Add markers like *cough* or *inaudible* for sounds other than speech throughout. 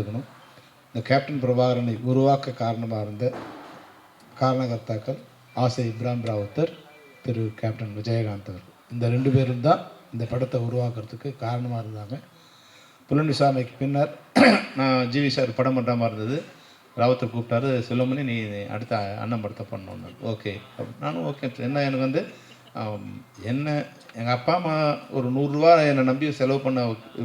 தெரிஞ்சுக்கணும் இந்த கேப்டன் பிரபாகரனை உருவாக்க காரணமாக இருந்த காரணகர்த்தாக்கள் ஆசை இப்ராம் ராவுத்தர் திரு கேப்டன் விஜயகாந்த் அவர் இந்த ரெண்டு பேரும் தான் இந்த படத்தை உருவாக்குறதுக்கு காரணமாக இருந்தாங்க. புலன் விசாரணைக்கு பின்னர் நான் ஜிவி சார் படம் பண்ணுற மாதிரி இருந்தது. ராவத்தர் கூப்பிட்டாரு செல்வமணி நீ அடுத்த அண்ணன் படத்தை பண்ணணும். ஓகே. நானும் ஓகே. என்ன எனக்கு வந்து என்ன எங்கள் அப்பா அம்மா ஒரு நூறுரூவா என்னை நம்பி செலவு பண்ண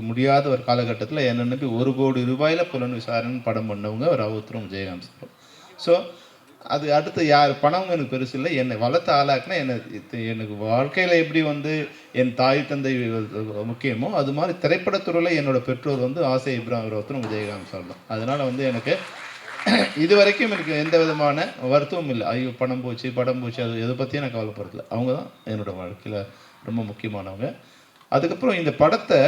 முடியாத ஒரு காலகட்டத்தில் என்னை நம்பி ஒரு கோடி ரூபாயில் புலன் விசாரணை படம் பண்ணவங்க ராவுத்தரும் விஜயகாந்த் சாரும் ஸோ அது அடுத்து யார் பணம் எனக்கு பெருசு இல்லை. என்னை வளர்த்த ஆளாக்குனா என்னை எனக்கு வாழ்க்கையில் எப்படி வந்து என் தாய் தந்தை முக்கியமோ அது மாதிரி திரைப்படத்துறையில் என்னோட பெற்றோர் வந்து ஆசை இப்ராஹிம் ராவத்தரும் ஜெயகாந்த் சார் தான். அதனால் வந்து எனக்கு *coughs* இது வரைக்கும் எனக்கு எந்த விதமான வருத்தமும் இல்லை. ஐயோ பணம் போச்சு படம் போச்சு அது எதை பற்றியும் நான் கவலைப்படுறதில்ல. அவங்க தான் என்னோட வாழ்க்கையில் ரொம்ப முக்கியமானவங்க. அதுக்கப்புறம் இந்த படத்தை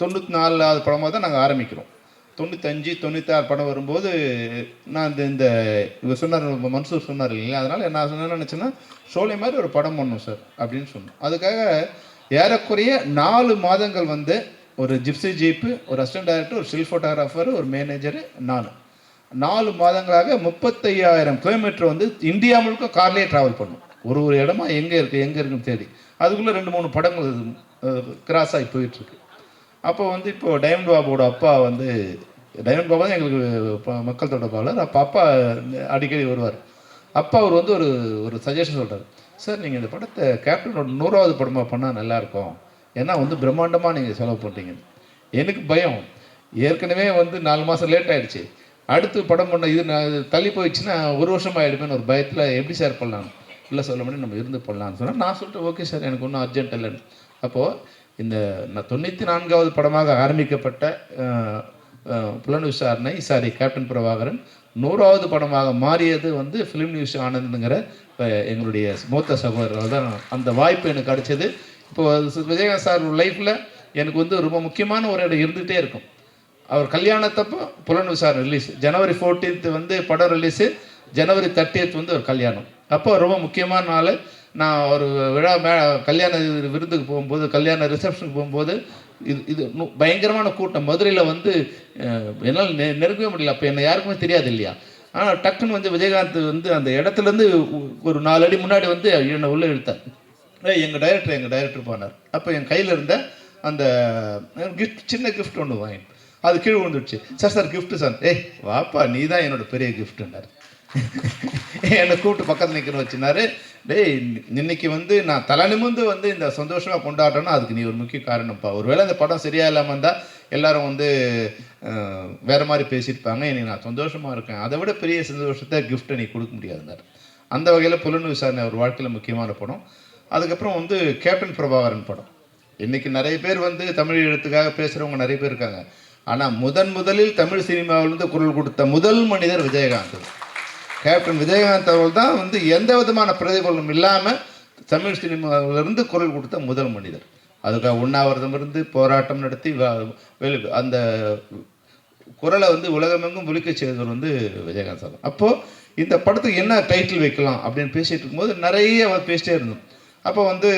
தொண்ணூற்றி நாலாவது படமாக தான் நாங்கள் ஆரம்பிக்கிறோம். தொண்ணூத்தஞ்சு தொண்ணூத்தாறு படம் வரும்போது நான் இந்த இந்த இவர் சொன்னார் மன்சூர் சொன்னார் இல்லைங்களா அதனால் நான் சொன்ன நினச்சேன்னா சோலை மாதிரி ஒரு படம் பண்ணணும் சார் அப்படின்னு சொன்னோம். அதுக்காக ஏறக்குறைய நாலு மாதங்கள் வந்து ஒரு ஜிப்சி ஜீப்பு ஒரு அசிஸ்டன்ட் டைரக்டர் ஒரு ஸ்டில் ஃபோட்டோகிராஃபர் ஒரு மேனேஜரு நான். நாலு மாதங்களாக முப்பத்தையாயிரம் கிலோமீட்டர் வந்து இந்தியா முழுக்க கார்லேயே ட்ராவல் பண்ணும். ஒரு ஒரு இடமா எங்கே இருக்குது எங்கே இருக்குன்னு தேடி. அதுக்குள்ளே ரெண்டு மூணு படங்கள் கிராஸ் ஆகி போயிட்டுருக்கு. அப்போ வந்து இப்போது டைமண்ட் பாபுவோட அப்பா வந்து டைமண்ட் பாபா தான் எங்களுக்கு ப- மக்கள் தொடர்பாளர். அப்போ அப்பா அடிக்கடி வருவார். அப்பா அவர் வந்து ஒரு ஒரு சஜஷன் சொல்கிறார் சார் நீங்கள் இந்த படத்தை கேப்டனோட நூறாவது படமாக பண்ணால் நல்லாயிருக்கும் ஏன்னா வந்து பிரம்மாண்டமாக நீங்கள் செலவு பண்ணுறீங்க எனக்கு பயம். ஏற்கனவே வந்து நாலு மாதம் லேட் ஆகிடுச்சு அடுத்து படம் பண்ண இது நான் தள்ளி போயிடுச்சுன்னா ஒரு வருஷம் ஆகிடுமேன்னு ஒரு பயத்தில் எப்படி சார் பண்ணலாம்? இல்லை சொல்ல முடியும் நம்ம இருந்து பண்ணலாம்னு சொன்னால் நான் சொல்லிட்டு ஓகே சார் எனக்கு ஒன்றும் அர்ஜென்ட் இல்லைன்னு அப்போது இந்த நான் தொண்ணூற்றி நான்காவது படமாக ஆரம்பிக்கப்பட்ட புலன் விசாரணை சாரி கேப்டன் பிரபாகரன் நூறாவது படமாக மாறியது வந்து ஃபிலிம் நியூஸ் ஆனந்துங்கிற எங்களுடைய மூத்த சகோதரர்கள் தான் அந்த வாய்ப்பு எனக்கு கிடைச்சது. இப்போது விஜயகாந்த் சார் லைஃப்பில் எனக்கு வந்து ரொம்ப முக்கியமான ஒரு இடம் இருந்துகிட்டே இருக்கும். அவர் கல்யாணத்தப்போ புலன் விசாரணை ரிலீஸ் ஜனவரி 14th வந்து படம் ரிலீஸு ஜனவரி தேர்ட்டியத் வந்து ஒரு கல்யாணம். அப்போ ரொம்ப முக்கியமான நாள். நான் ஒரு விழா மே கல்யாண விருந்துக்கு போகும்போது கல்யாண ரிசப்ஷனுக்கு போகும்போது இது இது பயங்கரமான கூட்டம். மதுரையில் வந்து என்னால் நெ நெருங்கவே முடியல. அப்போ என்னை யாருக்குமே தெரியாது இல்லையா? ஆனால் டக்குன்னு வந்து விஜயகாந்த் வந்து அந்த இடத்துலேருந்து ஒரு நாலு அடி முன்னாடி வந்து என்னை உள்ளே இழுத்தார். எங்கள் டைரக்டர் எங்கள் டைரக்டர் போனார். அப்போ என் கையில் இருந்த அந்த கிஃப்ட் சின்ன கிஃப்ட் ஒன்று வாங்கிட்டு அது கீழே விழுந்துடுச்சு. Sir sir gift sir. ஏய் வாப்பா நீ தான் என்னோட பெரிய கிஃப்ட்டுன்னார் என்னை கூப்பிட்டு பக்கத்தில் நிற்கிற வச்சுனாரு. டேய் இன்னைக்கு வந்து நான் தலை நிமிர்ந்து வந்து இந்த சந்தோஷமாக கொண்டாடுறேன்னா அதுக்கு நீ ஒரு முக்கிய காரணம்ப்பா. ஒருவேளை இந்த படம் சரியா இல்லாமல் இருந்தால் எல்லாரும் வந்து வேறு வேற மாதிரி பேசியிருப்பாங்க. இன்னைக்கு நான் சந்தோஷமாக இருக்கேன். அதை விட பெரிய சந்தோஷத்தை கிஃப்ட்டை நீ கொடுக்க முடியாதுனார் அந்த வகையில் புலன் விசாரணை அவர் வாழ்க்கையில் முக்கியமான படம். அதுக்கப்புறம் வந்து கேப்டன் பிரபாகரன் படம். இன்னைக்கு நிறைய பேர் வந்து தமிழ் எழுத்துக்காக பேசுகிறவங்க நிறைய பேர் இருக்காங்க. ஆனால் முதன் முதலில் தமிழ் சினிமாவிலிருந்து குரல் கொடுத்த முதல் மனிதர் விஜயகாந்த். கேப்டன் விஜயகாந்த் அவர்கள் தான் வந்து எந்த விதமான பிரதிபலனும் இல்லாமல் தமிழ் சினிமாவிலிருந்து குரல் கொடுத்த முதல் மனிதர். அதுக்காக உண்ணாவிரதம் இருந்து போராட்டம் நடத்தி அந்த குரலை வந்து உலகமெங்கும் ஒழிக்க செய்தவர் வந்து விஜயகாந்த் சார். அப்போது இந்த படத்துக்கு என்ன டைட்டில் வைக்கலாம் அப்படின்னு பேசிகிட்டு இருக்கும்போது நிறைய அவர் பேசிட்டே இருந்தோம். அப்போ வந்து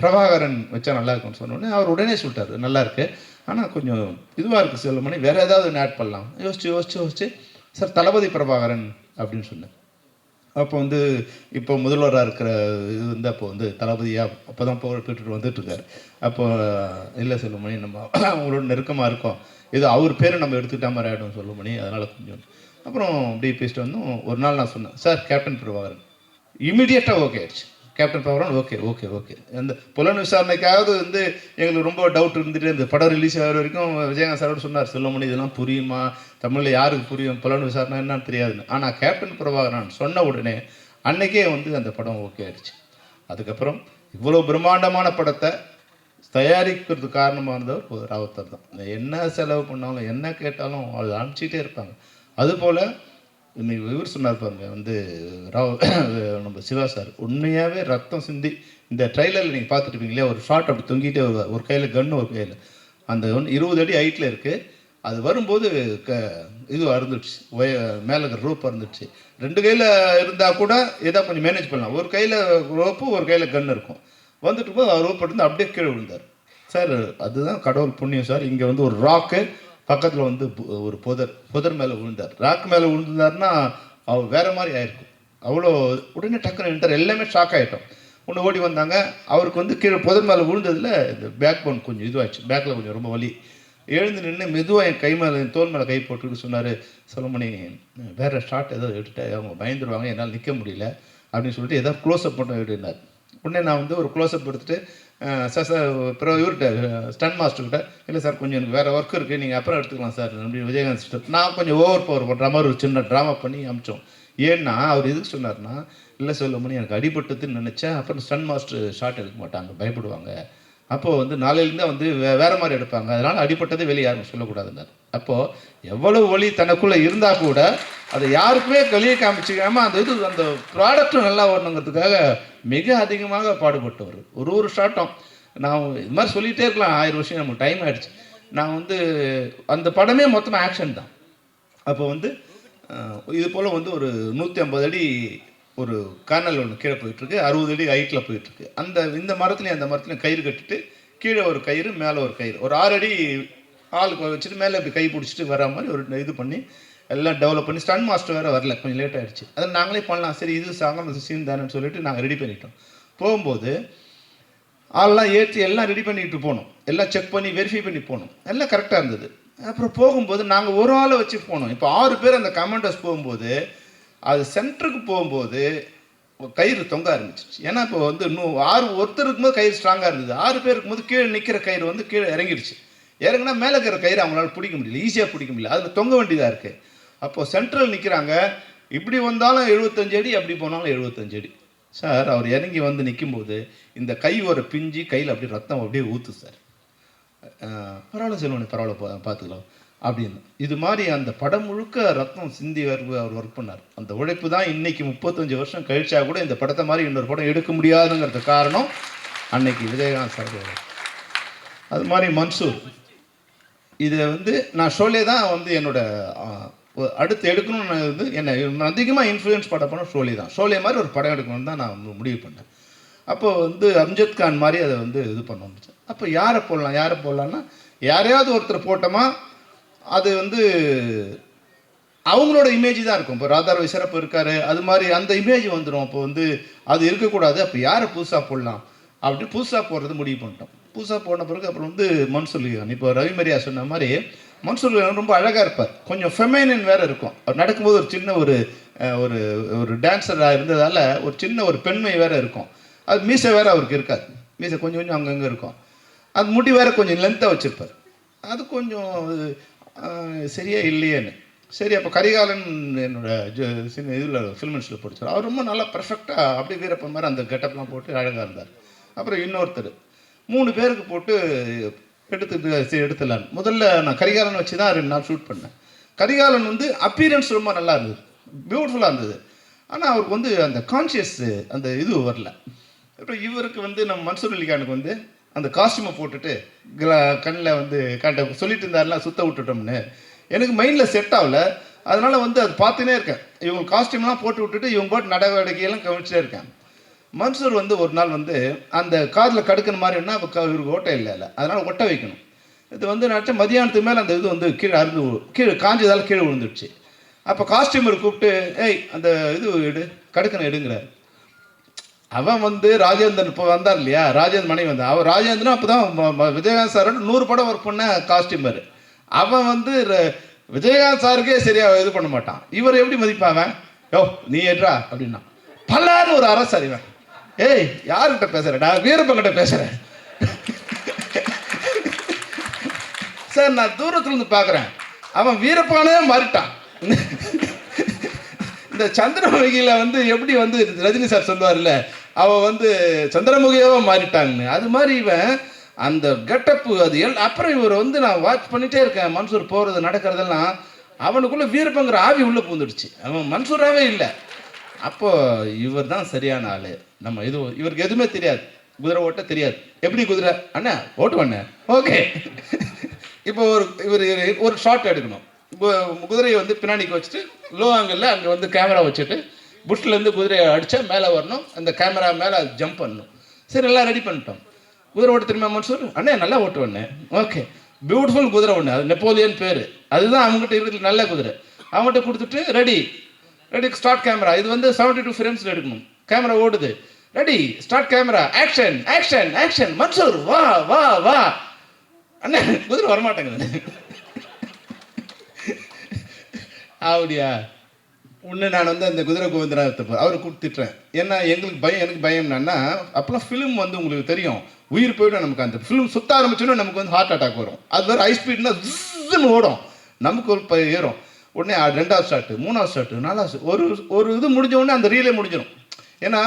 பிரபாகரன் வச்சா நல்லா இருக்கும்னு சொன்னோடனே அவர் உடனே சொல்லிட்டாரு நல்லா இருக்குது ஆனால் கொஞ்சம் இதுவாக இருக்குது செல்வமணி வேறு ஏதாவது ஒன்று ஆட் பண்ணலாம். யோசிச்சு யோசிச்சு யோசிச்சு சார் தளபதி பிரபாகரன் அப்படின்னு சொன்னேன். அப்போ வந்து இப்போ முதல்வராக இருக்கிற இது வந்து அப்போ வந்து தளபதியாக அப்போ தான் புகழ் பெற்றுட்டு வந்துட்டுருக்காரு அப்போ இல்லை செல்லுமணி நம்ம அவங்களோட நெருக்கமாக இருக்கோம். ஏதோ அவர் பேரை நம்ம எடுத்துக்கிட்டா மாதிரி ஆகிடும் சொல்லுமணி அதனால் கொஞ்சம் அப்புறம் அப்படியே பேசிட்டு வந்தோம். ஒரு நாள் நான் சொன்னேன் சார் கேப்டன் பிரபாகரன். இமீடியட்டாக ஓகே ஆயிடுச்சு. Captain Prabhakaran okay okay okay அந்த புலன் விசாரணைக்காவது வந்து எங்களுக்கு ரொம்ப டவுட் இருந்துட்டு இந்த படம் ரிலீஸ் ஆகிற வரைக்கும் விஜயகாந்த் சாரோட சொன்னார் செல்லமணி இதெல்லாம் புரியுமா? தமிழில் யாருக்கு புரியும்? புலன் விசாரணை என்னன்னு தெரியாதுன்னு. ஆனால் கேப்டன் பிரபாகரன் சொன்ன உடனே அன்னைக்கே வந்து அந்த படம் ஓகே ஆயிடுச்சு. அதுக்கப்புறம் இவ்வளோ பிரம்மாண்டமான படத்தை தயாரிக்கிறது காரணமாக இருந்தவர் ராவத்தர் ராவுத்தர் தான். என்ன செலவு பண்ணாலும் என்ன கேட்டாலும் அது அனுப்பிச்சிட்டே இருப்பாங்க. அதுபோல் இவர் சொன்னார் பாருங்க வந்து ராவ் *clears throat* நம்ம சிவா சார் உண்மையாகவே ரத்தம் சிந்தி இந்த ட்ரைலரில் நீங்கள் பார்த்துருப்பீங்களே ஒரு ஷார்ட் அப்படி தொங்கிட்டே வருவார் ஒரு கையில் கன்று ஒரு கையில். அந்த ஒன்று இருபது அடி ஹைட்டில் இருக்குது அது வரும்போது க இது அறுந்துடுச்சு ஒய மேலே இருக்கிற ரோப் அறுந்துடுச்சு. ரெண்டு கையில் இருந்தால் கூட ஏதோ கொஞ்சம் மேனேஜ் பண்ணலாம். ஒரு கையில் ரோப்பு ஒரு கையில் கன் இருக்கும். வந்துட்டு போது அவர் ரோப் எடுத்து அப்படியே கீழே விழுந்தார். சார் அதுதான் கடவுள் புண்ணியம் சார். இங்கே வந்து ஒரு ராக்கு பக்கத்தில் வந்து பு- ஒரு புதர் புதர் மேலே விழுந்தார். ராக் மேலே விழுந்தாருன்னா அவர் வேற மாதிரி ஆயிருக்கும். அவ்வளோ உடனே டக்குன்னு நின்றார் எல்லாமே ஷாக் ஆகிட்டோம் ஒன்று ஓடி வந்தாங்க. அவருக்கு வந்து கீழே புதர் மேலே விழுந்ததில் இந்த பேக் போன் கொஞ்சம் இதுவாகிடுச்சு பேக்கில் கொஞ்சம் ரொம்ப வலி. எழுந்து நின்று மெதுவாக என் கை மேலே என் தோல் மேலே கை போட்டுட்டு சொன்னார் சொல்லமணி வேறு ஷாட் ஏதோ எடுத்துட்டு அவங்க பயந்துருவாங்க. என்னால் நிற்க முடியல. அப்படின்னு சொல்லிட்டு ஏதாவது க்ளோஸ்அப் பண்ண எடுனார். உடனே நான் வந்து ஒரு க்ளோஸ்அப் எடுத்துகிட்டு சார் சார் பிறகு இவர்கிட்ட ஸ்டன் மாஸ்டர்கிட்ட இல்லை சார் கொஞ்சம் எனக்கு வேறு ஒர்க் இருக்குது நீங்கள் அப்புறம் எடுத்துக்கலாம் சார் அப்படின்னு விஜயகாந்த் சிஸ்டர் நான் கொஞ்சம் ஓவர் பவர் பண்ணுற மாதிரி ஒரு சின்ன ட்ராமா பண்ணி அமிச்சோம் ஏன்னா அவர் எதுக்கு சொன்னார்னா இல்லை சொல்லுமணி எனக்கு அடிபட்டதுன்னு நினச்சேன். அப்புறம் ஸ்டன் மாஸ்டர் ஷார்ட் எடுக்க மாட்டாங்க பயப்படுவாங்க. அப்போது வந்து நாளையிலேருந்து வந்து வே வேறு மாதிரி எடுப்பாங்க. அதனால் அடிப்பட்டதை வெளியே யாரும் சொல்லக்கூடாதுன்னார். அப்போது எவ்வளவு வலி தனக்குள்ளே இருந்தால் கூட அதை யாருக்குமே வெளியே காமிச்சிக்காமல் அந்த இது அந்த ப்ராடக்ட்டும் நல்லா வரணுங்கிறதுக்காக மிக அதிகமாக பாடுபட்டவர். ஒரு ஒரு ஷாட்டும் நான் இது மாதிரி சொல்லிகிட்டே இருக்கலாம். ஆயிரம் வருஷம் நமக்கு டைம் ஆகிடுச்சு நான் வந்து அந்த படமே மொத்தமாக ஆக்ஷன் தான். அப்போ வந்து இது போல் வந்து ஒரு நூற்றி ஐம்பது அடி ஒரு கானல் ஒன்று கீழே போயிட்டுருக்கு. அறுபது அடி ஹைட்டில் போயிட்டுருக்கு. அந்த இந்த மரத்துலேயும் அந்த மரத்துலையும் கயிறு கட்டிட்டு கீழே ஒரு கயிறு மேலே ஒரு கயிறு. ஒரு ஆறு அடி ஆளுக்கு வச்சுட்டு மேலே இப்படி கை பிடிச்சிட்டு வர மாதிரி ஒரு இது பண்ணி எல்லாம் டெவலப் பண்ணி ஸ்டன் மாஸ்டர் வேறு வரல. கொஞ்சம் லேட் ஆகிடுச்சு அதை நாங்களே பண்ணலாம். சரி இது சாங்கம் சீன் தானேன்னு சொல்லிட்டு நாங்கள் ரெடி பண்ணிட்டோம். போகும்போது ஆள்லாம் ஏற்றி எல்லாம் ரெடி பண்ணிட்டு போனோம். எல்லாம் செக் பண்ணி வெரிஃபை பண்ணி போனோம். எல்லாம் கரெக்டாக இருந்தது. அப்புறம் போகும்போது நாங்கள் ஒரு ஆளை வச்சு போனோம். இப்போ ஆறு பேர் அந்த கமாண்டர்ஸ் போகும்போது அது சென்டருக்கு போகும்போது கயிறு தொங்க ஆரம்பிச்சிருச்சு. ஏன்னா இப்போ வந்து இன்னும் ஆறு ஒருத்தர் இருக்கும்போது கயிறு ஸ்ட்ராங்காக இருந்தது. ஆறு பேர் இருக்கும்போது கீழே நிற்கிற கயிறு வந்து கீழே இறங்கிடுச்சு இறங்குனா மேலே இருக்கிற கயிறு அவங்களால பிடிக்க முடியல. ஈஸியாக பிடிக்க முடியல. அதில் தொங்க வேண்டியதாக இருக்குது அப்போது சென்ட்ரல் நிற்கிறாங்க இப்படி வந்தாலும் எழுபத்தஞ்சு அடி அப்படி போனாலும் எழுபத்தஞ்சு அடி. சார் அவர் இறங்கி வந்து நிற்கும்போது இந்த கை ஒரு பிஞ்சு கையில் அப்படியே ரத்தம் அப்படியே ஊற்று சார். பரவாயில்ல செல்வனே பரவாயில்ல பார்த்துக்கலாம். அப்படின்னு. இது மாதிரி அந்த படம் முழுக்க ரத்தம் சிந்தி வரு- அவர் ஒர்க் பண்ணார். அந்த உழைப்பு தான் இன்னைக்கு முப்பத்தஞ்சு வருஷம் கழிச்சா கூட இந்த படத்தை மாதிரி இன்னொரு படம் எடுக்க முடியாதுங்கிறது காரணம் அன்னைக்கு விஜயகாந்த் சார் அது மாதிரி மன்சூர். இதை வந்து நான் ஷோலே தான் வந்து என்னோட அடுத்து எடுக்கணும்னு வந்து என்னை அதிகமாக இன்ஃப்ளூயன்ஸ் படம் பண்ண ஷோலே தான். ஷோலே மாதிரி ஒரு படம் எடுக்கணும்னு தான் நான் முடிவு பண்ணேன். அப்போ வந்து அம்ஜத் கான் மாதிரி அதை வந்து இது பண்ண அப்போ யாரை போடலாம் யாரை போடலான்னா யாரையாவது ஒருத்தர் போட்டோமா அது வந்து அவங்களோட இமேஜ் தான் இருக்கும். இப்போ ராதாரவி சிறப்பு இருக்காரு. அது மாதிரி அந்த இமேஜ் வந்துடும் அப்போ வந்து அது இருக்கக்கூடாது. அப்போ யாரை புதுசாக போடலாம்? அப்படி புதுசாக போடுறது முடிவு பண்ணிட்டோம். புதுசாக போன பிறகு அப்புறம் வந்து மன்சூர் இப்போ ரவி மரியா சொன்ன மாதிரி மன்சூர் ரொம்ப அழகாக இருப்பார். கொஞ்சம் ஃபெமைனின் வேறு இருக்கும். அவர் நடக்கும்போது ஒரு சின்ன ஒரு ஒரு ஒரு டான்ஸராக இருந்ததால் ஒரு சின்ன ஒரு பெண்மை வேற இருக்கும். அது மீசை வேறு அவருக்கு இருக்காது. மீசை கொஞ்சம் கொஞ்சம் அங்கங்கே இருக்கும். அது முடி வேற கொஞ்சம் லென்த்தாக வச்சுருப்பார். அது கொஞ்சம் சரியாக இல்லையேன்னு. சரி அப்போ கரிகாலன் என்னோடய சின்ன இதில் ஃபில்மெண்ட்ஸில் படித்தார் அவர் ரொம்ப நல்லா பர்ஃபெக்டாக அப்படியே வீரப்பன் மாதிரி அந்த கெட்டப்லாம் போட்டு அழகாக இருந்தார். அப்புறம் இன்னொருத்தர். மூணு பேருக்கு போட்டு எடுத்து சரி எடுத்துடலான்னு. முதல்ல நான் கரிகாலன் வச்சு தான் ரெண்டு நாள் ஷூட் பண்ணேன். கரிகாலன் வந்து அப்பீரன்ஸ் ரொம்ப நல்லா இருந்தது. பியூட்டிஃபுல்லாக இருந்தது. ஆனால் அவருக்கு வந்து அந்த கான்ஷியஸ் அந்த இது வரல. அப்புறம் இவருக்கு வந்து நம்ம மன்சூர் அலிகானுக்கு வந்து அந்த காஸ்டியூமை போட்டுட்டு கண்ணில் வந்து கண்ட சொல்லிட்டு இருந்தாருலாம் சுத்த விட்டுட்டோம்னு. எனக்கு மைண்டில் செட் ஆகல. அதனால் வந்து அது பார்த்துனே இருக்கேன். இவங்க காஸ்டியூம்லாம் போட்டு விட்டுட்டு இவங்க போட்டு நடவடிக்கையெல்லாம் கவனிச்சுட்டே இருக்கேன். மன்சூர் வந்து ஒரு நாள் வந்து அந்த காதில் கடுக்கிற மாதிரின்னா அப்போ இவருக்கு ஓட்டை இல்லை இல்லை. அதனால் ஒட்ட வைக்கணும். இது வந்து நினச்சா மதியானத்துக்கு மேலே அந்த இது வந்து கீழே அறுந்து கீழே காஞ்சதால் கீழே விழுந்துடுச்சு. அப்போ காஸ்டியூமர் கூப்பிட்டு ஏய் அந்த இது எடு கடுக்கணும் எடுங்கிறார். அவன் வந்து ராஜேந்திரன் இப்போ வந்தார் இல்லையா? ராஜேந்திரன் மனைவி வந்தான் அவன் ராஜேந்திரன் அப்போ தான் விஜயகாந்த் சாரோட நூறு படம் ஒர்க் பண்ண காஸ்டியூமர் அவன் வந்து ர- விஜயகாந்த் சாருக்கே சரியாக இது பண்ண மாட்டான். இவர் எப்படி மதிப்பாவன் யோ நீ ஏற்றா அப்படின்னா. பல்லாறு ஒரு அரசு அறிவன் ஏய் யாருக்கிட்ட பேசுற? வீரப்பன் வீரப்பங்கிட்ட பேசுறேன். சார் நான் தூரத்துலேருந்து பார்க்குறேன் அவன் வீரப்பானே மாறிட்டான். இந்த சந்திரமுகியில் வந்து எப்படி வந்து ரஜினி சார் சொல்லுவார்ல அவள் வந்து சந்திரமுகியாவா மாறிட்டாங்கன்னு அது மாதிரி இவன் அந்த கெட்டப்பு அது எல் அப்புறம் இவர் வந்து நான் வாட்ச் பண்ணிகிட்டே இருக்கேன். மன்சூர் போகிறது நடக்கிறதெல்லாம் அவனுக்குள்ளே வீரப்பங்கிற ஆவி உள்ளே பூந்துடுச்சு அவன் மன்சூராகவே இல்லை. அப்போ இவர் தான் சரியான ஆள். நம்ம இது இவருக்கு எதுவுமே தெரியாது. குதிரை ஓட்ட தெரியாது. எப்படி குதிரை? அண்ணா ஓட்டுவாண்ணே? ஓகே. இப்போ ஒரு இவர் ஒரு ஷாட் எடுக்கணும். குதிரையை வந்து பின்னாடிக்கு வச்சுட்டு லோ ஆங்கிளில் அங்கே வந்து கேமரா வச்சுட்டு புஷ்லேருந்து குதிரையை அடித்தா மேலே வரணும் அந்த கேமரா மேலே ஜம்ப் பண்ணணும். சரி எல்லாம் ரெடி பண்ணிட்டோம். குதிரை ஓட்ட திரும்ப மன்சூர் அண்ணே நல்லா ஓட்டுவேண்ணே ஓகே பியூட்டிஃபுல் குதிரை ஒன்று அது நெப்போலியன் பேர். அதுதான் அவங்ககிட்ட இருக்கிற நல்ல குதிரை. அவங்ககிட்ட கொடுத்துட்டு ரெடி ரெடி ஸ்டார்ட் கேமரா இது வந்து செவன்டி டூ ஃப்ரேம்ஸில் எடுக்கணும். கேமரா ஓடுது. Ready start camera action action action Mansoor வா வா வா. அண்ணே குதிரை வரமாட்டேங்குது. *laughs* அப்படியா ஒன்று நான் வந்து அந்த குதிரை கோவிந்தராஜத்தை அவரை கூப்பிட்டுட்டேன் ஏன்னா எங்களுக்கு பயம் எனக்கு பயம் என்னன்னா அப்போலாம் ஃபிலிம் வந்து உங்களுக்கு தெரியும். உயிர் போயிடும் நமக்கு அந்த ஃபிலிம் சுத்த ஆரம்பிச்சோன்னே நமக்கு வந்து ஹார்ட் அட்டாக் வரும். அது வேறு ஹை ஸ்பீட்னா ஜின்னு ஓடும். நமக்கு ஒரு ஏறும். உடனே ரெண்டாவது ஷாட்டு மூணாவது ஷாட்டு நாலாவது ஒரு ஒரு இது முடிஞ்ச உடனே அந்த ரீலே முடிஞ்சிடும் ஏன்னா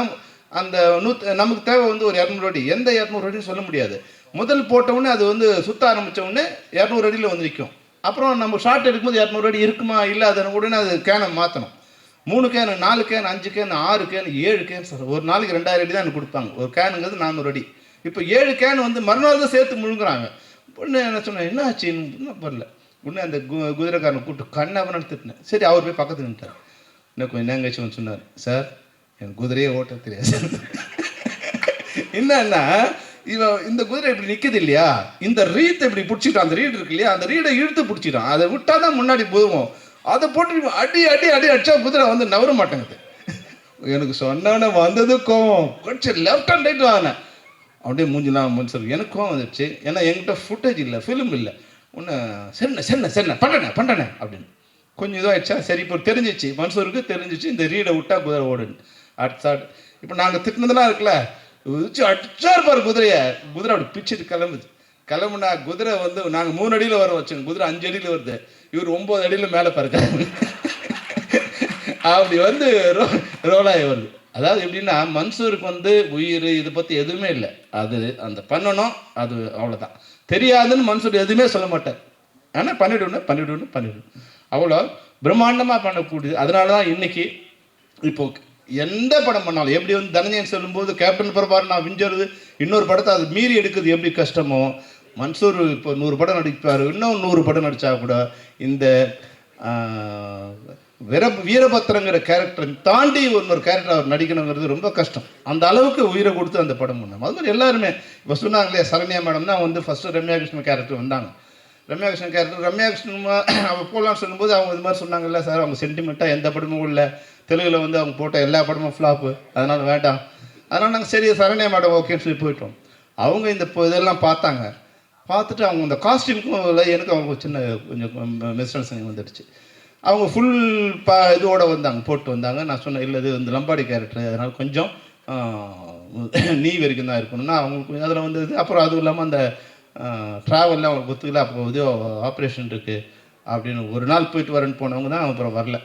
அந்த நூத் நமக்கு தேவை வந்து ஒரு இரநூறு அடி. எந்த இரநூறு அடின்னு சொல்ல முடியாது. முதல் போட்ட உடனே அது வந்து சுத்த ஆரம்பிச்ச உடனே இரநூறு அடியில் வந்து நிற்கும் அப்புறம் நம்ம ஷார்ட் எடுக்கும்போது இரநூறு அடி இருக்குமா இல்லை அதை உடனே அது கேனை மாற்றணும் மூணு கேனு நாலு கேன் அஞ்சு கேன் ஆறு கேன் ஏழு கேன் சார் ஒரு நாளைக்கு ரெண்டாயிரம் அடி தான் எனக்கு கொடுப்பாங்க. ஒரு கேனுங்கிறது நானூறு அடி. இப்போ ஏழு கேன் வந்து மறுநாள் தான் சேர்த்து முழுங்குறாங்க. பொண்ணு என்ன சொன்னேன் என்ன ஆச்சு? இன்னும் பண்ணல. உடனே அந்த கு குதிரைக்காரனை கூப்பிட்டு கண்ணாபன்னு திட்டினேன். சரி அவர் போய் பக்கத்தில் நின்ட்டார் இன்னும் கொஞ்சம் நேரம் கழிச்சு வந்து சொன்னார்? சார் எனக்கு குதிரையே ஓட்ட தெரியாது. என்னன்னா இவன் இந்த குதிரை இப்படி நிற்கிது இல்லையா? இந்த ரீத்தை இப்படி பிடிச்சிட்டான். அந்த ரீட் இருக்கு இல்லையா? அந்த ரீடை இழுத்து பிடிச்சிட்டான். அதை விட்டா தான் முன்னாடி போதும் அதை போட்டு அடி அடி அடி அடிச்சா குதிரை வந்து நவர மாட்டேங்குது. எனக்கு சொன்னவன வந்தது கோவம். கொஞ்சம் லெஃப்ட் அண்ட் ரைட் வாங்கினேன் அப்படியே மூஞ்சிலாம் மூஞ்சி எனக்கு கோவம் வந்துடுச்சு ஏன்னா என்கிட்ட ஃபுட்டேஜ் இல்லை ஃபிலிம் இல்லை. ஒன்று சரிண்ணே சரிண்ணே சரிண்ணே பண்ணண்ணே பண்ணண்ணே அப்படின்னு. கொஞ்சம் இதாகிடுச்சா சரி இப்போ தெரிஞ்சிச்சு. மன்சூருக்கு தெரிஞ்சிச்சு. இந்த ரீடை விட்டா குதிரை ஓடுன்னு. அடுத்த இப்போ நாங்கள் திட்டினதெல்லாம் இருக்குல்ல? வச்சு அடிச்சா இருப்பார் குதிரையை. குதிரை அப்படி பிச்சுட்டு கிளம்புது. கிளம்புனா குதிரை வந்து நாங்கள் மூணு அடியில் வர வச்சோம் குதிரை அஞ்சு அடியில் வருது. இவர் ஒம்பது அடியில் மேலே பறக்கிறாரு. அப்படி வந்து ரோ ரோலாகி வருது அதாவது எப்படின்னா மன்சூருக்கு வந்து உயிர் இதை பற்றி எதுவுமே இல்லை. அது அந்த பண்ணணும் அது அவ்வளோதான் தெரியாதுன்னு மன்சூர் எதுவுமே சொல்ல மாட்டார். ஆனால் பண்ணிவிடணும் பண்ணிவிடணும் பண்ணிவிடணும் அவ்வளோ பிரம்மாண்டமாக பண்ணக்கூடியது. அதனால தான் இன்னைக்கு இப்போ எந்த படம் பண்ணாலும் எப்படி வந்து தனஞ்சயன் சொல்லும்போது கேப்டன் பிரபார் நான் விஞ்சறது இன்னொரு படத்தை அது மீறி எடுக்கிறது எப்படி கஷ்டமோ மன்சூர் இப்போ நூறு படம் நடிப்பார் இன்னும் நூறு படம் நடித்தா கூட இந்த வீர வீரபத்திரங்கிற கேரக்டரை தாண்டி ஒரு கேரக்டர் அவர் நடிக்கணுங்கிறது ரொம்ப கஷ்டம். அந்த அளவுக்கு உயிரை கொடுத்து அந்த படம் பண்ணோம் அது மாதிரி எல்லாருமே இப்போ சொன்னாங்களே சரண்யா மேடம் தான் வந்து ஃபஸ்ட்டு ரம்யா கிருஷ்ணன் கேரக்டர் வந்தாங்க. ரம்யா கிருஷ்ணன் கேரக்டர் ரம்யா கிருஷ்ணன் அவள் போகலான்னு சொல்லும்போது அவங்க இது மாதிரி சொன்னாங்கல்ல சார் அவங்க சென்டிமெண்ட்டாக எந்த படமும் இல்லை. தெலுங்கில் வந்து அவங்க போட்ட எல்லா படமும் ஃப்ளாப்பு அதனால் வேண்டாம். அதனால் நாங்கள் சரி சரண்யா மேடம் ஓகேன்னு சொல்லி போயிட்டோம். அவங்க இந்த இதெல்லாம் பார்த்தாங்க. பார்த்துட்டு அவங்க அந்த காஸ்டியூமுக்கும் எனக்கு அவங்க சின்ன கொஞ்சம் மெஸ்டன்ஸ் வந்துடுச்சு. அவங்க ஃபுல் பா இதோட வந்தாங்க போட்டு வந்தாங்க. நான் சொன்னேன் இல்லை இது வந்து லம்பாடி கேரக்டர் அதனால் கொஞ்சம் நீ வரைக்கும் தான் இருக்கணும்னா அவங்களுக்கு அதில் வந்து அப்புறம் அதுவும் இல்லாமல் அந்த ட்ராவல்லாம் அவங்க ஒத்துக்கல. அப்போ இது ஆப்ரேஷன் இருக்குது அப்படின்னு ஒரு நாள் போயிட்டு வரேன்னு போனவங்க தான் அப்புறம் வரல.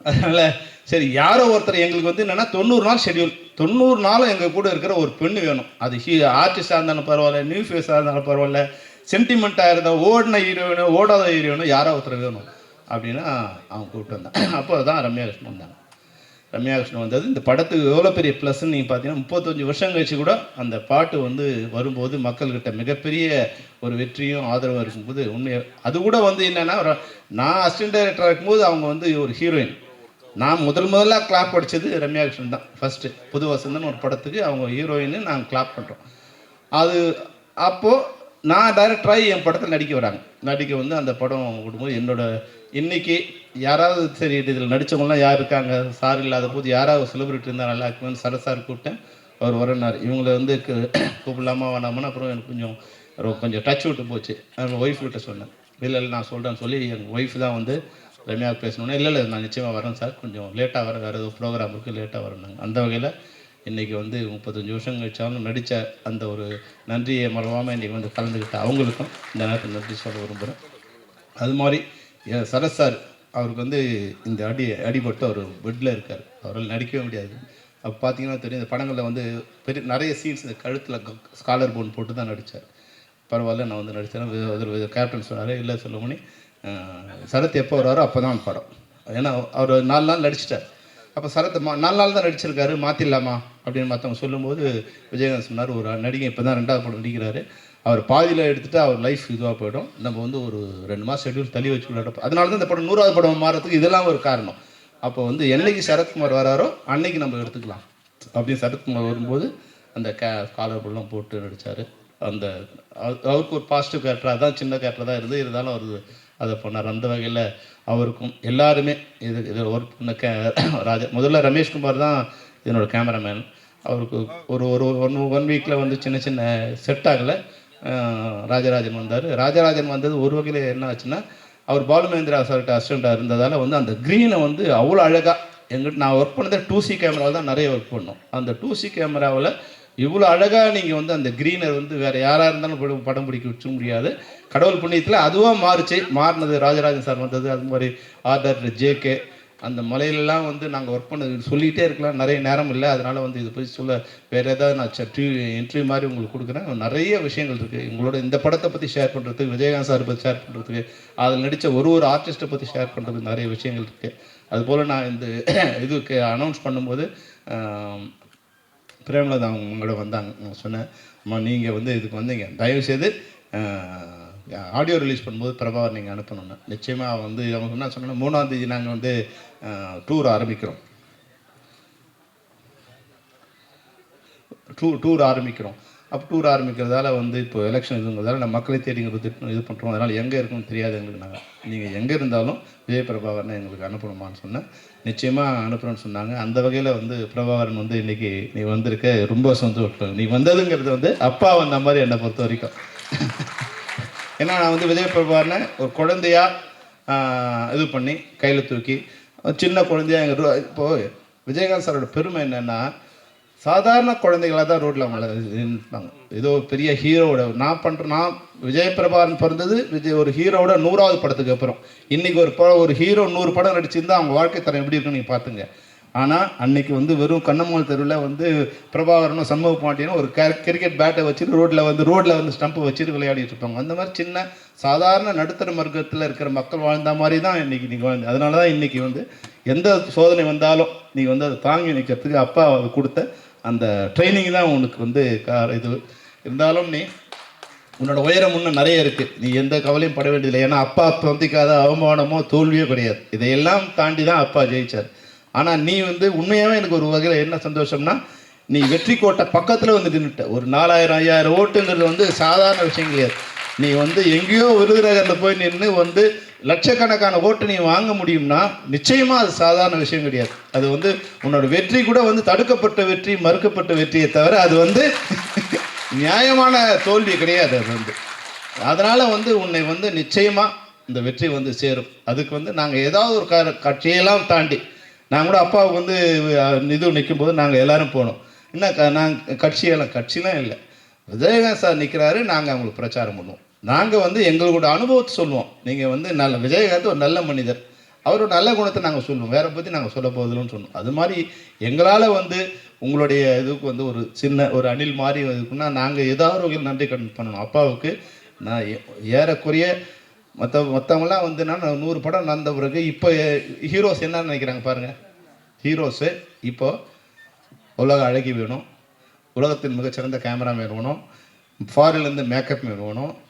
அதனால் சரி யாரோ ஒருத்தர் எங்களுக்கு வந்து என்னென்னா தொண்ணூறு நாள் ஷெட்யூல் தொண்ணூறு நாளும் எங்கள் கூட இருக்கிற ஒரு பெண்ணு வேணும். அது ஹீ ஆர்டிஸ்டாக இருந்தாலும் பரவாயில்ல நியூ ஃபேஸாக இருந்தாலும் பரவாயில்ல சென்டிமெண்ட்டாக இருந்தால் ஓடின ஹீரோயினோ ஓடாத ஹீரோயினோ யாரோ ஒருத்தர் வேணும். அப்படின்னா அவன் கூப்பிட்டு வந்தாங்க *clears throat* அப்போ தான் ரம்யா கிருஷ்ணன் வந்தாங்க ரம்யா கிருஷ்ணன் வந்தது. இந்த படத்துக்கு எவ்வளோ பெரிய ப்ளஸ்ன்னு நீங்கள் பார்த்தீங்கன்னா முப்பத்தஞ்சு வருஷம் கழிச்சு கூட அந்த பாட்டு வந்து வரும்போது மக்கள்கிட்ட மிகப்பெரிய ஒரு வெற்றியும் ஆதரவும் இருக்கும்போது உண்மையாக அது கூட வந்து என்னென்னா நான் அசிஸ்டன்ட் டைரக்டராக இருக்கும்போது அவங்க வந்து ஒரு ஹீரோயின் நான் முதல் முதல்ல கிளாப் அடித்தது ரம்யா கிருஷ்ணன் தான். ஃபஸ்ட்டு புது வசந்தன் ஒரு படத்துக்கு அவங்க ஹீரோயின்னு நாங்கள் கிளாப் பண்ணுறோம் அது அப்போது நான் டைரக்டராக என் படத்தில் நடிக்க வராங்க. நடிக்க வந்து அந்த படம் கொடுக்கும்போது என்னோட இன்னைக்கு யாராவது சரி இதில் நடித்தவங்களாம் யார் இருக்காங்க? சார் இல்லாத போது யாராவது செலிபிரிட்டி இருந்தால் நல்லா இருக்குன்னு சர சார் கூப்பிட்டேன். அவர் வரனார் இவங்களை வந்து கூப்பிடலாமா வேணாமான்னு அப்புறம் எனக்கு கொஞ்சம் கொஞ்சம் டச் விட்டு போச்சு. எங்கள் ஒய்ஃப் கிட்ட சொன்னேன். இல்லை இல்லை நான் சொல்கிறேன்னு சொல்லி எங்கள் ஒய்ஃப் தான் வந்து ரம்யா பேசணுன்னே இல்லை இல்லை நான் நிச்சயமாக வரேன் சார். கொஞ்சம் லேட்டாக வரேன் வேறு ஏதோ ப்ரோக்ராம் இருக்குது லேட்டாக வரேன்னாங்க அந்த வகையில் இன்றைக்கி வந்து முப்பத்தஞ்சு வருஷம் கழிச்சாலும் நடித்த அந்த ஒரு நன்றியை மறவாமல் இன்றைக்கி வந்து கலந்துக்கிட்ட அவங்களுக்கும் இந்த நேரத்தில் நன்றி சொல்ல விரும்புகிறேன் அது மாதிரி என் சரத் சார் அவருக்கு வந்து இந்த அடி அடிபட்டு அவர் பெட்டில் இருக்கார். அவரால் நடிக்கவே முடியாது. அப்போ பார்த்தீங்கன்னா தெரியும் இந்த படங்களில் வந்து பெரிய நிறைய சீன்ஸ் இந்த கழுத்தில் ஸ்காலர் போன் போட்டு தான் நடித்தார் பரவாயில்ல நான் வந்து நடித்தேன் அதில் கேப்டன் சொன்னார் இல்லை சொல்லுமணி சரத் எப்போ வராரோ அப்போ தான் படம். ஏன்னா அவர் நாலு நாள் நடிச்சிட்டார். அப்போ சரத் மா நாலு நாள் தான் நடிச்சிருக்காரு மாற்றிடலாமா அப்படின்னு மற்றவங்க சொல்லும்போது விஜயகாந்த் சொன்னார் ஒரு நடிகை இப்போ தான் ரெண்டாவது படம் நடிக்கிறாரு. அவர் பாதியில் எடுத்துகிட்டு அவர் லைஃப் இதுவாக போயிடும். நம்ம வந்து ஒரு ரெண்டு மாதம் ஷெட்யூல் தள்ளி வச்சு விளையாட அதனால தான் இந்த படம் நூறாவது படம் மாறதுக்கு இதெல்லாம் ஒரு காரணம். அப்போ வந்து என்னைக்கு சரத்குமார் வராரோ அன்னைக்கு நம்ம எடுத்துக்கலாம். அப்படின்னு சரத்குமார் வரும்போது அந்த கே காலர் போட்டு நடித்தார் அந்த அவருக்கு ஒரு பாசிட்டிவ் கேரக்டராக தான் சின்ன கேரக்டர் தான் இருந்து இருந்தாலும் அவர் அதை பண்ணார். அந்த வகையில் அவருக்கும் எல்லாருமே இது இதில் ஒர்க் பண்ண கே ராஜா முதல்ல ரமேஷ்குமார் தான் இதனோட கேமராமேன் அவருக்கு ஒரு ஒரு ஒன் ஒன் வீக்கில் வந்து சின்ன சின்ன செட் ஆகலை. ராஜராஜன் வந்தார். ராஜராஜன் வந்தது ஒரு வகையில் என்ன ஆச்சுன்னா அவர் பாலுமேந்திரா சார்கிட்ட அசிஸ்டண்ட்டாக இருந்ததால் வந்து அந்த க்ரீனை வந்து அவ்வளோ அழகாக எங்கிட்ட நான் ஒர்க் பண்ணதே டூ சி கேமராவில் தான் நிறைய ஒர்க் பண்ணோம். அந்த டூ சி கேமராவில் இவ்வளோ அழகாக நீங்கள் வந்து அந்த க்ரீனர் வந்து வேறு யாராக இருந்தாலும் படம் படம் பிடிக்க வச்ச முடியாது. கடவுள் புண்ணியத்தில் அதுவாக மாறுச்சு. மாறினது ராஜராஜன் சார் வந்தது அது மாதிரி ஆர்டர் ஜேகே. அந்த மலையிலலாம் வந்து நாங்கள் ஒர்க் பண்ணது சொல்லிகிட்டே இருக்கலாம். நிறைய நேரம் இல்லை. அதனால் வந்து இதை பற்றி சொல்ல வேறு ஏதாவது நான் இன்டர்வியூ மாதிரி உங்களுக்கு கொடுக்குறேன். நிறைய விஷயங்கள் இருக்குது உங்களோட இந்த படத்தை பற்றி ஷேர் பண்ணுறதுக்கு விஜயகாந்த் சார் பற்றி ஷேர் பண்ணுறதுக்கு அதில் நடித்த ஒரு ஒரு ஆர்டிஸ்ட்டை பற்றி ஷேர் பண்ணுறதுக்கு நிறைய விஷயங்கள் இருக்குது அதுபோல் நான் இந்த *coughs* இதுக்கு அனௌன்ஸ் பண்ணும்போது பிரேமலதா அவங்க உங்களோட வந்தாங்க. நான் சொன்னேன் அம்மா நீங்கள் வந்து இதுக்கு வந்தீங்க. தயவுசெய்து ஆடியோ ரிலீஸ் பண்ணும்போது பிரபாவர் நீங்கள் அனுப்பணும்னு. நிச்சயமாக வந்து அவங்க என்ன சொன்னாங்க மூணாம் தேதி நாங்கள் வந்து டூர் ஆரம்பிக்கிறோம். டூ டூர் ஆரம்பிக்கிறோம். அப்போ டூர் ஆரம்பிக்கிறதால வந்து இப்போ எலெக்ஷன் இதுங்கிறதால நம்ம மக்களை தேடி இங்கே திட்டம் இது பண்ணுறோம் அதனால் எங்கே இருக்குன்னு தெரியாது எங்களுக்கு நாங்கள் நீங்கள் எங்கே இருந்தாலும் விஜய் பிரபாகரனை எங்களுக்கு அனுப்பணுமான்னு சொன்னேன். நிச்சயமாக அனுப்புகிறேன்னு சொன்னாங்க. அந்த வகையில் வந்து பிரபாகரன் வந்து இன்றைக்கி நீ வந்திருக்க ரொம்ப சந்தோஷம். நீ வந்ததுங்கிறது வந்து அப்பா வந்த மாதிரி என்னை பொறுத்த வரைக்கும். ஏன்னா நான் வந்து விஜய் பிரபாகரனை ஒரு குழந்தையாக இது பண்ணி கையில் தூக்கி சின்ன குழந்தையா எங்கள் இப்போது விஜயகாந்த் சாரோட பெருமை என்னென்னா சாதாரண குழந்தைகளாக தான் ரோட்டில் அவங்கள ஏதோ பெரிய ஹீரோவோட நான் பண்ணுற நான் விஜய் பிரபாகரன் பிறந்தது விஜய் ஒரு ஹீரோவோட நூறாவது படத்துக்கு அப்புறம். இன்றைக்கி ஒரு படம் ஒரு ஹீரோ நூறு படம் நடிச்சிருந்தா அவங்க வாழ்க்கை தரம் எப்படி இருக்குன்னு நீங்கள் பார்த்துங்க ஆனால் அன்னைக்கு வந்து வெறும் கண்ணம்மாள் தெருவில் வந்து பிரபாகரனும் சண்முக பாண்டியனும் ஒரு கிரிக்கெட் பேட்டை வச்சுட்டு ரோட்டில் வந்து ரோட்டில் வந்து ஸ்டம்ப் வச்சுட்டு விளையாடிட்டு இருப்பாங்க. அந்த மாதிரி சின்ன சாதாரண நடுத்தர வர்க்கத்தில் இருக்கிற மக்கள் வாழ்ந்த மாதிரி தான் இன்றைக்கி நீங்கள் வாழ்ந்து அதனால தான் இன்னைக்கு வந்து எந்த சோதனை வந்தாலும் நீங்கள் வந்து அதை தாங்கி நிற்கிறதுக்கு அப்பா கொடுத்த அந்த ட்ரைனிங் தான் உனக்கு வந்து கா இது இருந்தாலும் நீ உன்னோட உயரம் இன்னும் நிறைய இருக்குது நீ எந்த கவலையும் பட வேண்டியதில்லை. ஏன்னா அப்பா சந்திக்காத அவமானமோ தோல்வியோ கிடையாது. இதையெல்லாம் தாண்டி தான் அப்பா ஜெயிச்சார். ஆனால் நீ வந்து உண்மையாகவே எனக்கு ஒரு வகையில் என்ன சந்தோஷம்னா நீ வெற்றி கோட்டை பக்கத்தில் வந்து நின்றுட்ட ஒரு நாலாயிரம் ஐயாயிரம் ஓட்டுங்கிறது வந்து சாதாரண விஷயம் கிடையாது. நீ வந்து எங்கேயோ விருதுநகரில் போய் நின்று வந்து லட்சக்கணக்கான ஓட்டு நீ வாங்க முடியும்னா நிச்சயமாக அது சாதாரண விஷயம் கிடையாது. அது வந்து உன்னோட வெற்றி கூட வந்து தடுக்கப்பட்ட வெற்றி மறுக்கப்பட்ட வெற்றியை தவிர அது வந்து நியாயமான தோல்வி கிடையாது அது வந்து. அதனால் வந்து உன்னை வந்து நிச்சயமாக இந்த வெற்றி வந்து சேரும். அதுக்கு வந்து நாங்கள் ஏதாவது ஒரு க கட்சியெல்லாம் தாண்டி நான் கூட அப்பாவுக்கு வந்து அஹ், நிற்கும் போது நாங்கள் எல்லாரும் போனோம். என்ன க நாங்கள் கட்சியெல்லாம் கட்சிலாம் இல்லை. விஜயகாந்த் சார் நிற்கிறாரு நாங்கள் அவங்களுக்கு பிரச்சாரம் பண்ணுவோம். நாங்கள் வந்து எங்களோட அனுபவத்தை சொல்லுவோம். நீங்கள் வந்து நல்ல விஜயகாந்த் ஒரு நல்ல மனிதர். அவரோட நல்ல குணத்தை நாங்கள் சொல்லுவோம். வேற பற்றி நாங்கள் சொல்ல போதில்லைன்னு சொன்னோம் அது மாதிரி எங்களால் வந்து உங்களுடைய இதுக்கு வந்து ஒரு சின்ன ஒரு அணில் மாதிரி இருக்குன்னா நாங்கள் ஏதாவது ஒரு வகையில் நன்றி கடன் பண்ணணும். அப்பாவுக்கு நான் ஏ- ஏறக்குறைய மற்ற மற்றவங்களாம் வந்து நான் நூறு படம் நடந்த பிறகு இப்போ ஹீரோஸ் என்ன நினைக்கிறாங்க பாருங்கள் ஹீரோஸு இப்போது உலக அழகி வேணும். உலகத்தின் மிகச்சிறந்த கேமராமேன் வேணும். ஃபாரின்லேருந்து மேக்கப் வேணும்.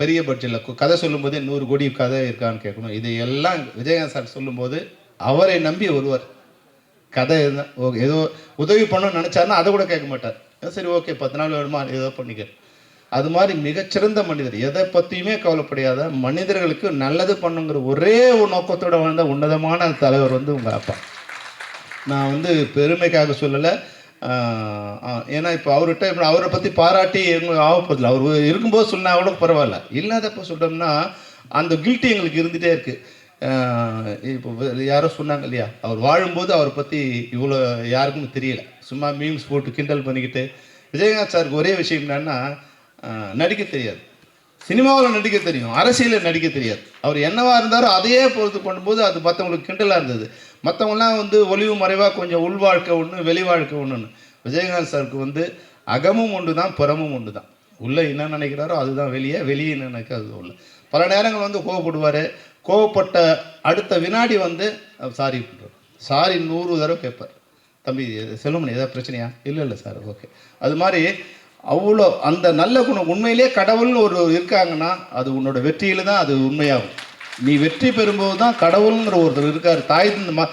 பெரிய பட்ஜெட்டில் கதை சொல்லும்போதே நூறு கோடி கதை இருக்கான்னு கேட்கணும். இது எல்லாம் விஜயகாந்த் சார் சொல்லும்போது அவரை நம்பி வருவார் கதை இருந்தா ஓகே ஏதோ உதவி பண்ணணும்னு நினச்சாருன்னா அதை கூட கேட்க மாட்டார். சரி ஓகே பத்து நாள் வேணுமா ஏதோ பண்ணிக்க. அது மாதிரி மிகச்சிறந்த மனிதர். எதை பற்றியுமே கவலைப்படாத மனிதர்களுக்கு நல்லது பண்ணுங்கிற ஒரே ஒரு நோக்கத்தோட வாழ்ந்த உன்னதமான தலைவர் வந்து உங்கள் அப்பா. நான் வந்து பெருமைக்காக சொல்லலை. ஏன்னா இப்போ அவர்கிட்ட இப்போ அவரை பற்றி பாராட்டி எங்களுக்கு ஆகப்போதில்லை அவர் இருக்கும்போது சொன்னால் கூட பரவாயில்ல. இல்லாதப்போ சொல்லிட்டோம்னா அந்த கில்ட்டி எங்களுக்கு இருந்துகிட்டே இருக்குது இப்போ யாரோ சொன்னாங்க இல்லையா? அவர் வாழும்போது அவரை பற்றி இவ்வளோ யாருக்கும் தெரியல. சும்மா மீம்ஸ் போட்டு கிண்டல் பண்ணிக்கிட்டு. விஜயகாந்த் சாருக்கு ஒரே விஷயம் என்னன்னா நடிக்க தெரியாது. சினிமாவில் நடிக்க தெரியும். அரசியலில் நடிக்க தெரியாது. அவர் என்னவாக இருந்தாரோ அதையே பொறுத்து பண்ணும்போது அது மற்றவங்களுக்கு கிண்டலாக இருந்தது. மற்றவங்களாம் வந்து ஒளிவு மறைவாக கொஞ்சம் உள்வாழ்க்கை ஒன்று வெளிவாழ்க்கை ஒன்றுன்னு விஜயகாந்த் சாருக்கு வந்து அகமும் ஒன்று தான் புறமும் ஒன்று தான் உள்ளே என்ன நினைக்கிறாரோ அதுதான் வெளியே வெளியே என்ன நினைக்கிறது அது உள்ள. பல நேரங்கள் வந்து கோவப்படுவார். கோவப்பட்ட அடுத்த வினாடி வந்து சாரி பண்ணுறார் சாரி நூறு தடவை கேட்பார். தம்பி செல்லுமணி ஏதாவது பிரச்சனையா? இல்லை இல்லை சார் ஓகே. அது மாதிரி அவ்வளோ அந்த நல்ல குணம் உண்மையிலே கடவுள்னு ஒரு இருக்காங்கன்னா அது உன்னோட வெற்றியில் தான் அது உண்மையாகும். நீ வெற்றி பெறும்போது தான் கடவுளுங்கிற ஒருத்தர் இருக்கார். தாய் தந்த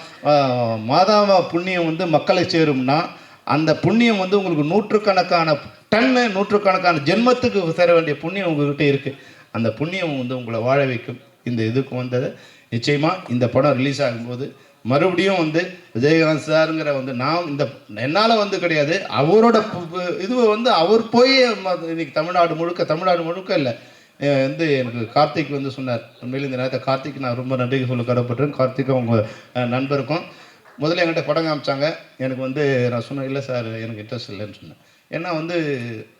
மா புண்ணியம் வந்து மக்களை சேரும்னா அந்த புண்ணியம் வந்து உங்களுக்கு நூற்றுக்கணக்கான டன்னு நூற்றுக்கணக்கான ஜென்மத்துக்கு சேர வேண்டிய புண்ணியம் உங்ககிட்ட இருக்குது அந்த புண்ணியம் வந்து உங்களை வாழ வைக்கும். இந்த இதுக்கு வந்தது. நிச்சயமாக இந்த படம் ரிலீஸ் ஆகும்போது மறுபடியும் வந்து விஜயகாந்த் சாருங்கிற வந்து நான் இந்த என்னால் வந்து கிடையாது. அவரோட இது இதுவை வந்து அவர் போய் ம- இன்னைக்கு தமிழ்நாடு முழுக்க தமிழ்நாடு முழுக்க இல்லை. வந்து எனக்கு கார்த்திக் வந்து சொன்னார். உண்மையில் இந்த நேரத்தை கார்த்திக் நான் ரொம்ப நன்றி சொல்ல கடப்பட்டேன் கார்த்திக்கும் அவங்க நண்பருக்கும். முதல்ல என்கிட்ட படம் காமிச்சாங்க எனக்கு வந்து நான் சொன்னேன் இல்லை சார் எனக்கு இன்ட்ரெஸ்ட் இல்லைன்னு சொன்னேன். ஏன்னா வந்து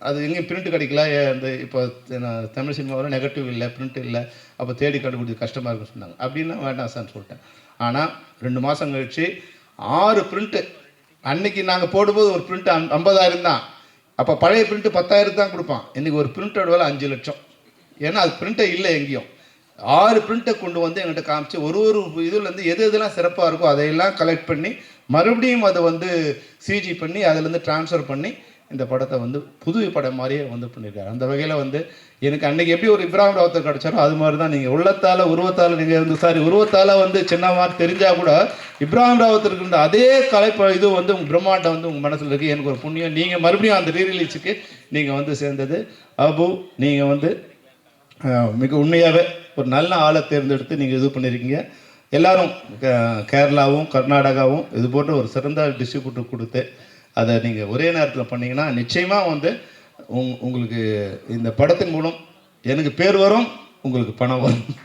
அது எங்கேயும் பிரிண்ட் கிடைக்கல. அந்த இப்போ நான் தமிழ் சினிமாவில் நெகட்டிவ் இல்லை பிரிண்ட் இல்லை. அப்போ தேடி கண்டுபிடிச்சி கஷ்டமாக இருக்குன்னு சொன்னாங்க. அப்படின்னா வேண்டாம் சார்னு சொல்லிட்டேன். ஆனால் ரெண்டு மாதம் கழிச்சு ஆறு பிரிண்ட்டு அன்னைக்கு நாங்கள் போடும்போது ஒரு பிரிண்ட் ஐம்பதாயிரம் தான். அப்போ பழைய பிரிண்ட்டு பத்தாயிரம் தான் கொடுப்பான். இன்றைக்கி ஒரு பிரிண்டோட வேலை அஞ்சு லட்சம். ஏன்னா அது பிரிண்டே இல்லை எங்கேயும். ஆறு பிரிண்ட்டை கொண்டு வந்து எங்கிட்ட காமிச்சு ஒரு ஒரு இதுலேருந்து எது எதெல்லாம் சிறப்பாக இருக்கோ அதையெல்லாம் கலெக்ட் பண்ணி மறுபடியும் அதை வந்து சிஜி பண்ணி அதுலேருந்து ட்ரான்ஸ்ஃபர் பண்ணி இந்த படத்தை வந்து புது படம் மாதிரியே வந்து பண்ணியிருக்காரு. அந்த வகையில் வந்து எனக்கு அன்னைக்கு எப்படி ஒரு இப்ராஹிம் ராவத்தர் கிடைச்சாரோ அது மாதிரி தான் நீங்கள் உள்ளத்தால் உருவத்தால் நீங்கள் இருந்து சாரி உருவத்தால் வந்து சின்னமாக தெரிஞ்சால் கூட இப்ராஹிம் ராவத்தருக்கு இருந்த அதே கலைப்ப இது வந்து உங்கள் பிரம்மாண்டம் வந்து உங்கள் மனசில் இருக்குது எனக்கு ஒரு புண்ணியம். நீங்கள் மறுபடியும் அந்த ரீரிலீஸுக்கு நீங்கள் வந்து சேர்ந்தது. அபு நீங்கள் வந்து மிக உண்மையாகவே ஒரு நல்ல ஆளை தேர்ந்தெடுத்து நீங்கள் இது பண்ணியிருக்கீங்க எல்லாரும் கேரளாவும் கர்நாடகாவும் இது போன்ற ஒரு சிறந்த டிஸ்ட்ரிபியூட்டர் கொடுத்து அதை நீங்கள் ஒரே நேரத்தில் பண்ணிங்கன்னா நிச்சயமாக வந்து உங் உங்களுக்கு இந்த படத்தின் மூலம் எனக்கு பேர் வரும் உங்களுக்கு பணம் வரும். *laughs*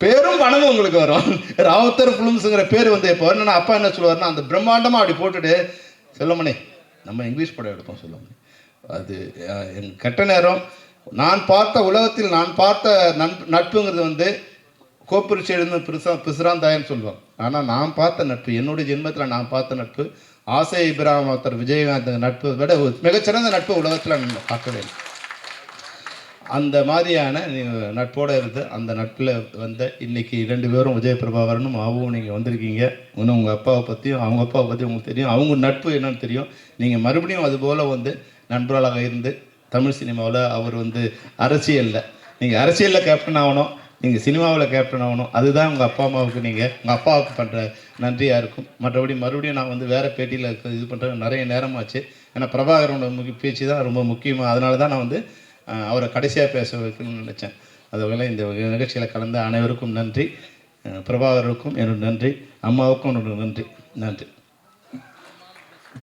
பேரும் பணமும் உங்களுக்கு வரும். ராவுத்தர் ஃபிலிம்ஸுங்கிற பேர் வந்து இப்போ என்னன்னா அப்பா என்ன சொல்லுவார்னா அந்த பிரம்மாண்டமாக அப்படி போட்டுட்டு செல்லமணி நம்ம இங்கிலீஷ் படம் எடுப்போம் செல்லமணி. அது என் கெட்ட நேரம். நான் பார்த்த உலகத்தில் நான் பார்த்த நட்பு நட்புங்கிறது வந்து கோப்பரிச்சு எழுந்த பிரிசா பிசுராந்தாயன்னு சொல்லுவாங்க ஆனால் நான் பார்த்த நட்பு என்னுடைய ஜென்மத்தில் நான் பார்த்த நட்பு ஆசை இப்ராஹிம் ஒருத்தர் விஜயகாந்த் நட்பு விட மிகச்சிறந்த நட்பு உலகத்தில் நான் பார்க்கவே இல்லை. அந்த மாதிரியான நட்போடு இருந்து அந்த நட்பில் வந்த இன்னைக்கு ரெண்டு பேரும் விஜய் பிரபாகரனும் அவங்க நீங்கள் வந்திருக்கீங்க. இன்னும் உங்கள் அப்பாவை பற்றியும் அவங்க அப்பாவை பற்றி உங்களுக்கு தெரியும். அவங்க நட்பு என்னன்னு தெரியும். நீங்கள் மறுபடியும் அது போல் வந்து நண்பர்களாக இருந்து தமிழ் சினிமாவில் அவர் வந்து அரசியலில். நீங்கள் அரசியலில் கேப்டன் ஆகணும் நீங்கள் சினிமாவில் கேப்டன் ஆகணும். அதுதான் உங்கள் அப்பா அம்மாவுக்கு நீங்கள் உங்கள் அப்பாவுக்கு பண்ணுற நன்றியாக இருக்கும். மற்றபடி மறுபடியும் நான் வந்து வேறு பேட்டியில் இது பண்ணுற நிறைய நேரமாச்சு. ஏன்னா பிரபாகரனோட முக்கிய பேச்சு தான் ரொம்ப முக்கியமாக அதனால தான் நான் வந்து அவரை கடைசியாக பேச வைக்கணும்னு நினச்சேன். அதுவரை இந்த நிகழ்ச்சியில் கலந்த அனைவருக்கும் நன்றி. பிரபாகருக்கும் என்னோட நன்றி. அம்மாவுக்கும் என்னோட நன்றி. நன்றி.